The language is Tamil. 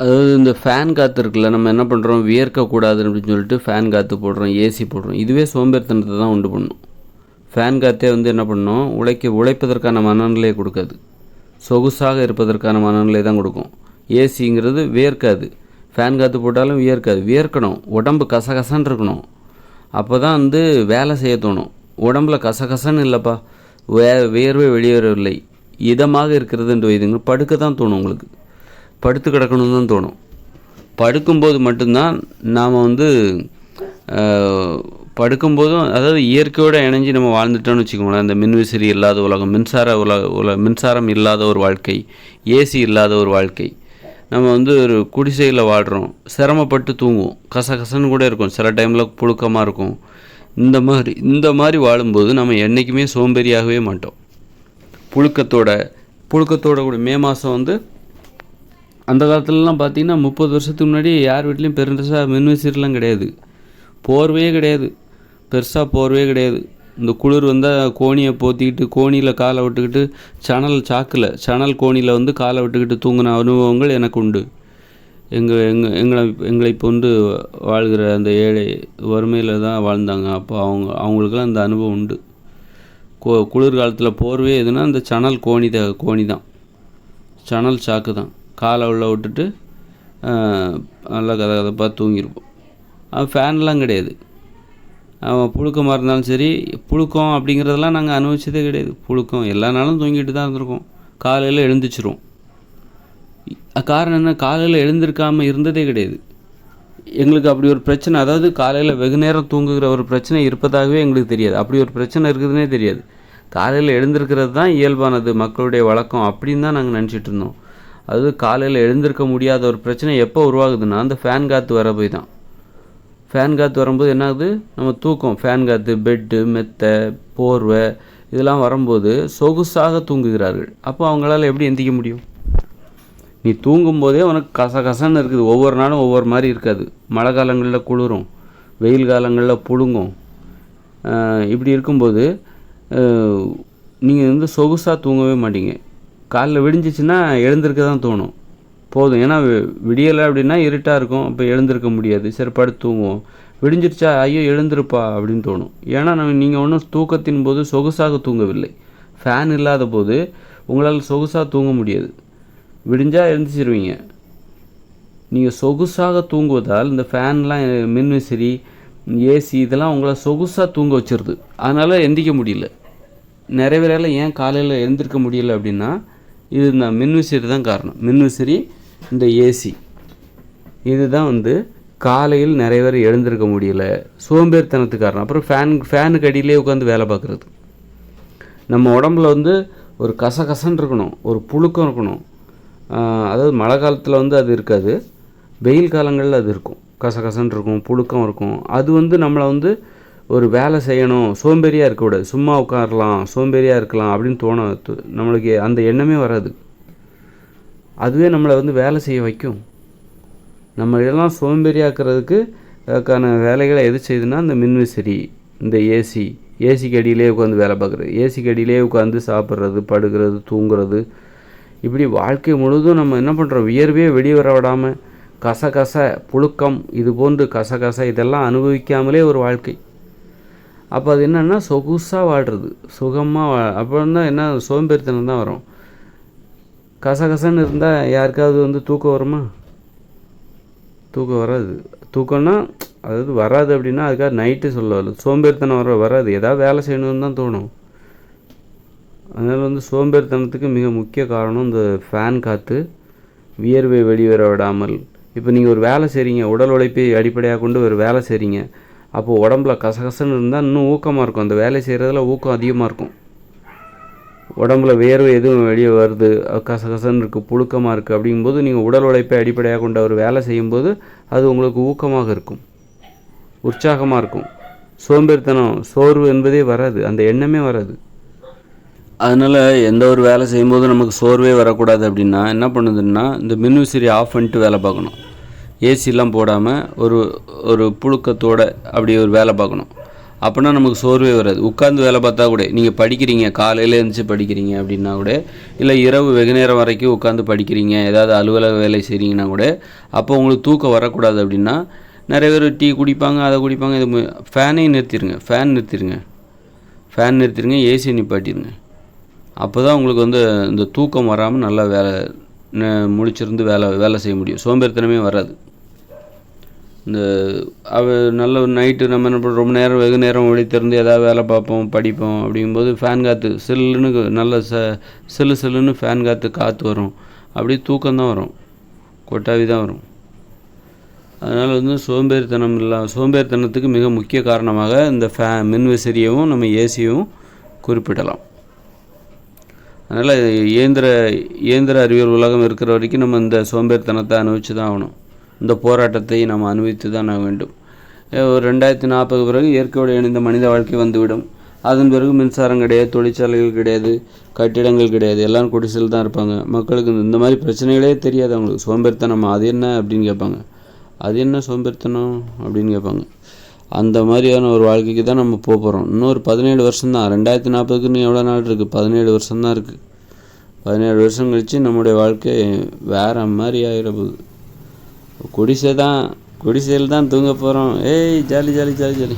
அதாவது இந்த ஃபேன் காற்று இருக்குல்ல நம்ம என்ன பண்ணுறோம் வியர்க்கக்கூடாது அப்படின்னு சொல்லிட்டு ஃபேன் காற்று போடுறோம் ஏசி போடுறோம். இதுவே சோம்பேறித்தனத்தை தான் உண்டு பண்ணும். ஃபேன் காற்றே வந்து என்ன பண்ணும்? உழைக்க உழைப்பதற்கான மனநிலையை கொடுக்காது. சொகுசாக இருப்பதற்கான மனநிலை தான் கொடுக்கும். ஏசிங்கிறது வியர்க்காது. ஃபேன் காற்று போட்டாலும் வியர்க்காது. வியர்க்கணும். உடம்பு கசகசன்னு இருக்கணும். அப்போ தான் வந்து வேலை செய்ய தோணும். உடம்புல கசகசன்னு இல்லைப்பா. வே வேர்வை வெளியேறவில்லை. இதமாக இருக்கிறதுன்ற இதுங்க படுக்க தான் தோணும் உங்களுக்கு. படுத்து கிடக்கணும்னு தான் தோணும். படுக்கும்போது மட்டும்தான் நாம் வந்து படுக்கும்போதும் அதாவது இயற்கையோடு இணைஞ்சு நம்ம வாழ்ந்துட்டோம்னு வச்சுக்கோங்களேன். இந்த மின்விசிறி இல்லாத உலகம் மின்சார உலக உல மின்சாரம் இல்லாத ஒரு வாழ்க்கை ஏசி இல்லாத ஒரு வாழ்க்கை. நம்ம வந்து ஒரு குடிசையில் வாழ்கிறோம் சிரமப்பட்டு தூங்குவோம் கசகசன்னு கூட இருக்கும். சில டைமில் புழுக்கமாக இருக்கும். இந்த மாதிரி இந்த மாதிரி வாழும்போது நம்ம என்றைக்குமே சோம்பேறியாகவே மாட்டோம். புழுக்கத்தோட புழுக்கத்தோட கூட மே மாதம் வந்து அந்த காலத்துலலாம் பார்த்தீங்கன்னா முப்பது வருஷத்துக்கு முன்னாடி யார் வீட்லேயும் பெருசாக மின்விசிறிலாம் கிடையாது. போர்வையே கிடையாது. பெருசாக போர்வையே கிடையாது. இந்த குளிர் வந்தால் கோணியை போத்திக்கிட்டு கோணியில் காலை விட்டுக்கிட்டு சணல் சாக்கில் சணல் கோணியில் வந்து காலை விட்டுக்கிட்டு தூங்கின அனுபவங்கள் எனக்கு உண்டு. எங்கள் எங்கள் எங்களை எங்களை கொண்டு வாழ்கிற அந்த ஏழை வறுமையில் தான் வாழ்ந்தாங்க. அப்போ அவங்க அவங்களுக்கெல்லாம் அந்த அனுபவம் உண்டு. கோ குளிர்காலத்தில் போர்வே எதுனா அந்த சணல் கோணி த கோணி தான் சணல் சாக்கு தான் காலை உள்ளே விட்டுட்டு நல்லா கதை கதப்பாக தூங்கியிருப்போம். அவன் ஃபேன்லாம் கிடையாது. அவன் புழுக்கமாக இருந்தாலும் சரி புழுக்கம் அப்படிங்கிறதெல்லாம் நாங்கள் அனுபவிச்சதே கிடையாது. புழுக்கம் எல்லா நாளும் தூங்கிட்டு தான் இருந்திருக்கோம். காலையில் எழுந்திரிச்சிரும் காரணம் என்ன? காலையில் எழுந்திருக்காமல் இருந்ததே கிடையாது. எங்களுக்கு அப்படி ஒரு பிரச்சனை அதாவது காலையில் வெகு நேரம் தூங்குகிற ஒரு பிரச்சனை இருப்பதாகவே எங்களுக்கு தெரியாது. அப்படி ஒரு பிரச்சனை இருக்குதுன்னே தெரியாது. காலையில் எழுந்திருக்கிறது தான் இயல்பானது மக்களுடைய வழக்கம் அப்படின்னு தான் நாங்கள் நினச்சிட்டு இருந்தோம். அது காலையில் எழுந்திருக்க முடியாத ஒரு பிரச்சனை எப்போ உருவாகுதுன்னா அந்த ஃபேன் காற்று வர போய் தான். ஃபேன் காற்று வரும்போது என்ன ஆகுது நம்ம தூக்கம். ஃபேன் காற்று பெட்டு மெத்தை போர்வை இதெல்லாம் வரும்போது சொகுசாக தூங்குகிறார்கள். அப்போ அவங்களால எப்படி எந்திக்க முடியும்? நீ தூங்கும்போதே உனக்கு கச கசன்னு இருக்குது. ஒவ்வொரு நாளும் ஒவ்வொரு மாதிரி இருக்காது. மழை காலங்களில் குளிரும். வெயில் காலங்களில் புழுங்கும். இப்படி இருக்கும்போது நீங்கள் வந்து சொகுசாக தூங்கவே மாட்டீங்க. காலைல விடிஞ்சிச்சுன்னா எழுந்திருக்க தான் தோணும். போதும். ஏன்னா வி- விடியலை அப்படின்னா இருட்டாக இருக்கும். அப்போ எழுந்திருக்க முடியாது. சரி படுத்து தூங்குவோம். விடிஞ்சிருச்சா ஐயோ எழுந்திருப்பா அப்படின்னு தோணும். ஏன்னா நம்ம நீங்கள் ஒன்றும் தூக்கத்தின் போது சொகுசாக தூங்கவில்லை. ஃபேன் இல்லாத போது உங்களால் சொகுசாக தூங்க முடியாது. விடிஞ்சால் எழுந்திரிச்சிருவீங்க. நீங்கள் சொகுசாக தூங்குவதால் இந்த ஃபேன்லாம் மின்விசிறி ஏசி இதெல்லாம் உங்களை சொகுசாக தூங்க வச்சிருது. அதனால் எந்திக்க முடியல. நிறைய பேரால் ஏன் காலையில் எழுந்திருக்க முடியல அப்படின்னா இது இந்த மின்விசிறி தான் காரணம். மின்விசிறி இந்த ஏசி இதுதான் வந்து காலையில் நிறைய பேர் எழுந்திருக்க முடியல. சோம்பேறித்தனத்துக்கு காரணம். அப்புறம் ஃபேன் ஃபேனுக்கு அடியிலே உட்காந்து வேலை பார்க்குறது. நம்ம உடம்புல வந்து ஒரு கசகசன்னு இருக்கணும். ஒரு புழுக்கம் இருக்கணும். அதாவது மழை காலத்தில் வந்து அது இருக்காது. வெயில் காலங்களில் அது இருக்கும். கசகசன்னு இருக்கும் புழுக்கம் இருக்கும். அது வந்து நம்மளை வந்து ஒரு வேலை செய்யணும் சோம்பேறியாக இருக்கக்கூடாது. சும்மா உட்காரலாம் சோம்பேறியாக இருக்கலாம் அப்படின்னு தோண நம்மளுக்கு அந்த எண்ணமே வராது. அதுவே நம்மளை வந்து வேலை செய்ய வைக்கும். நம்ம இதெல்லாம் சோம்பேறியாக்குறதுக்கு அதுக்கான வேலைகளை எது செய்யுதுன்னா இந்த மின்விசிறி இந்த ஏசி ஏசிக்கு அடியிலே உட்காந்து வேலை பார்க்குறது. ஏசிக்கு அடியிலே உட்காந்து சாப்பிட்றது படுக்கிறது தூங்குறது. இப்படி வாழ்க்கை முழுதும் நம்ம என்ன பண்ணுறோம் வியர்வையே வெளியே வர விடாமல் கசகச புழுக்கம் இது போன்று கசகச இதெல்லாம் அனுபவிக்காமலே ஒரு வாழ்க்கை. அப்போ அது என்னென்னா சொகுசாக வாழ்கிறது சுகமாக வா அப்புறம் தான் என்ன சோம்பேறித்தனம் தான் வரும். கசகசன்னு இருந்தால் யாருக்காவது வந்து தூக்கம் வருமா? தூக்கம் வராது. தூக்கம்னா அதாவது வராது அப்படின்னா அதுக்காக நைட்டு சொல்ல சோம்பேறித்தனம் வர வராது. ஏதாவது வேலை செய்யணும்னு தான் தோணும். அதனால் வந்து சோம்பேறித்தனத்துக்கு மிக முக்கிய காரணம் இந்த ஃபேன் காற்று வியர்வை வெளிவர விடாமல். இப்போ நீங்கள் ஒரு வேலை செய்கிறீங்க உடல் உழைப்பை அடிப்படையாக கொண்டு ஒரு வேலை செய்கிறீங்க அப்போது உடம்புல கசகசன்னு இருந்தால் இன்னும் ஊக்கமாக இருக்கும். அந்த வேலை செய்கிறதுல ஊக்கம் அதிகமாக இருக்கும். உடம்புல வேர்வை எதுவும் வெளியே வருது. கசகசன்னு இருக்குது புழுக்கமாக இருக்குது அப்படிங்கும்போது நீங்கள் உடல் உழைப்பை அடிப்படையாக கொண்ட ஒரு வேலை செய்யும்போது அது உங்களுக்கு ஊக்கமாக இருக்கும். உற்சாகமாக இருக்கும். சோம்பேறித்தனம் சோர்வு என்பதே வராது. அந்த எண்ணமே வராது. அதனால் எந்த ஒரு வேலை செய்யும்போது நமக்கு சோர்வே வரக்கூடாது அப்படின்னா என்ன பண்ணுதுன்னா இந்த மின்விசிறி ஆஃப் பண்ணிட்டு வேலை பார்க்கணும். ஏசிலாம் போடாமல் ஒரு ஒரு புழுக்கத்தோடு அப்படி ஒரு வேலை பார்க்கணும். அப்படின்னா நமக்கு சோர்வே வராது. உட்காந்து வேலை பார்த்தா கூட நீங்கள் படிக்கிறீங்க காலையில் எழுந்துச்சு படிக்கிறீங்க அப்படின்னா கூட இல்லை இரவு வெகு நேரம் வரைக்கும் உட்காந்து படிக்கிறீங்க ஏதாவது அலுவலக வேலை செய்கிறீங்கன்னா கூட அப்போ உங்களுக்கு தூக்கம் வரக்கூடாது அப்படின்னா நிறைய பேர் டீ குடிப்பாங்க அதை குடிப்பாங்க இது ஃபேனையும் நிறுத்திடுங்க ஃபேன் நிறுத்திடுங்க ஃபேன் நிறுத்திடுங்க ஏசியை நிப்பாட்டிடுங்க அப்போ தான் உங்களுக்கு வந்து இந்த தூக்கம் வராமல் நல்லா வேலை முழிச்சிருந்து வேலை வேலை செய்ய முடியும். சோம்பேறித்தனமே வராது. இந்த அவ நல்ல நைட்டு நம்ம என்ன பண்ணுறோம் ரொம்ப நேரம் வெகு நேரம் ஒழித்திருந்து ஏதாவது வேலை பார்ப்போம் படிப்போம் அப்படிங்கும்போது ஃபேன் காற்று சில்லுன்னு நல்ல ச சில்லு சில்லுன்னு ஃபேன் காற்று காற்று வரும். அப்படியே தூக்கம் தான் வரும். கொட்டாவி தான் வரும். அதனால் வந்து சோம்பேறித்தனம் இல்லா சோம்பேறித்தனத்துக்கு மிக முக்கிய காரணமாக இந்த ஃபே மின்விசிறியவும் நம்ம ஏசியும் குறிப்பிடலாம். அதனால் இயந்திர இயந்திர அறிவியல் உலகம் இருக்கிற வரைக்கும் நம்ம இந்த சோம்பேறித்தனத்தை அனுபவித்து தான் ஆகணும். இந்த போராட்டத்தை நாம் அனுபவித்து தான் ஆக வேண்டும். ஒரு ரெண்டாயிரத்தி நாற்பது பிறகு இயற்கையோடு இணைந்த மனித வாழ்க்கை வந்துவிடும். அதன் பிறகு மின்சாரம் கிடையாது தொழிற்சாலைகள் கிடையாது கட்டிடங்கள் கிடையாது எல்லாம் குடிசையில் தான் இருப்பாங்க. மக்களுக்கு இந்த- இந்த மாதிரி பிரச்சனைகளே தெரியாது அவங்களுக்கு. சோம்பேறித்தனமா அது என்ன அப்படின்னு கேட்பாங்க. அது என்ன சோம்பேறித்தனம் அப்படின்னு கேட்பாங்க. அந்த மாதிரியான ஒரு வாழ்க்கைக்கு தான் நம்ம போக போகிறோம் இன்னொரு பதினேழு வருஷம் தான் ரெண்டாயிரத்தி நாற்பதுக்குன்னு எவ்வளோ நாள் இருக்குது பதினேழு வருஷம் தான் இருக்குது பதினேழு வருஷம் கழித்து நம்முடைய வாழ்க்கை வேற மாதிரி ஆகிட போகுது. குடிசை தான் குடிசையில் தான் தூங்க போகிறோம் ஏய் ஜாலி ஜாலி ஜாலி ஜாலி.